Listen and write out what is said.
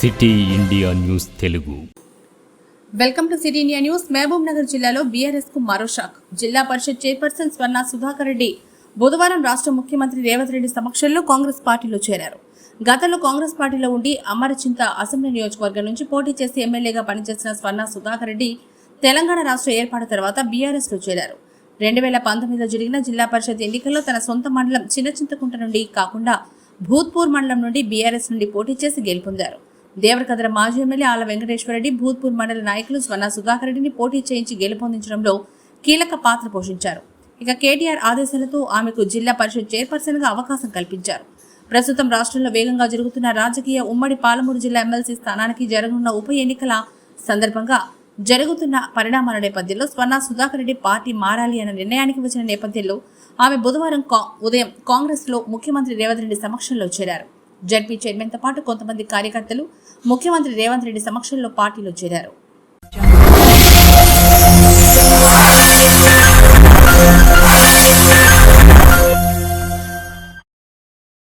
City India news Telugu. Welcome to city India news. Mahabubnagar జిల్లాలో బీఆర్ఎస్కు మరో shock. జిల్లా పరిషత్ చైర్పర్సన్ స్వర్ణ సుధాకర్ రెడ్డి బుధవారం రాష్ట్ర ముఖ్యమంత్రి రేవంత్ రెడ్డి సమక్షంలో కాంగ్రెస్ పార్టీలో చేరారు. గతంలో కాంగ్రెస్ పార్టీలో ఉండి అమరచింత అసెంబ్లీ నియోజకవర్గం నుంచి పోటీ చేసి ఎమ్మెల్యేగా పనిచేసిన స్వర్ణ సుధాకర్ రెడ్డి తెలంగాణ రాష్ట్ర ఏర్పాటు తర్వాత బీఆర్ఎస్లో చేరారు. రెండు వేల పంతొమ్మిదిలో జరిగిన జిల్లా పరిషత్ ఎన్నికల్లో తన సొంత మండలం చిన్నచింతకుంట నుండి కాకుండా భూత్పూర్ మండలం నుండి బీఆర్ఎస్ నుండి పోటీ చేసి గెలుపొందారు. దేవరకద్ర మాజీ ఎమ్మెల్యే ఆల వెంకటేశ్వరరెడ్డి భూత్పూర్ మండల నాయకులు స్వర్ణ సుధాకర్ రెడ్డిని పోటీ చేయించి గెలుపొందించడంలో కీలక పాత్ర పోషించారు. ఇక కేటీఆర్ ఆదేశాలతో ఆమెకు జిల్లా పరిషత్ చైర్పర్సన్గా అవకాశం కల్పించారు. ప్రస్తుతం రాష్ట్రంలో వేగంగా జరుగుతున్న రాజకీయ ఉమ్మడి పాలమూరు జిల్లా ఎమ్మెల్సీ స్థానానికి జరగనున్న ఉప ఎన్నికల సందర్భంగా జరుగుతున్న పరిణామాల నేపథ్యంలో స్వర్ణ సుధాకర్ రెడ్డి పార్టీ మారాలి అన్న నిర్ణయానికి వచ్చిన నేపథ్యంలో ఆమె బుధవారం ఉదయం కాంగ్రెస్లో ముఖ్యమంత్రి రేవంత్ రెడ్డి సమక్షంలో చేరారు. జడ్పీ చైర్మన్తో పాటు కొంతమంది కార్యకర్తలు ముఖ్యమంత్రి రేవంత్ రెడ్డి సమక్షంలో పార్టీలో చేరారు.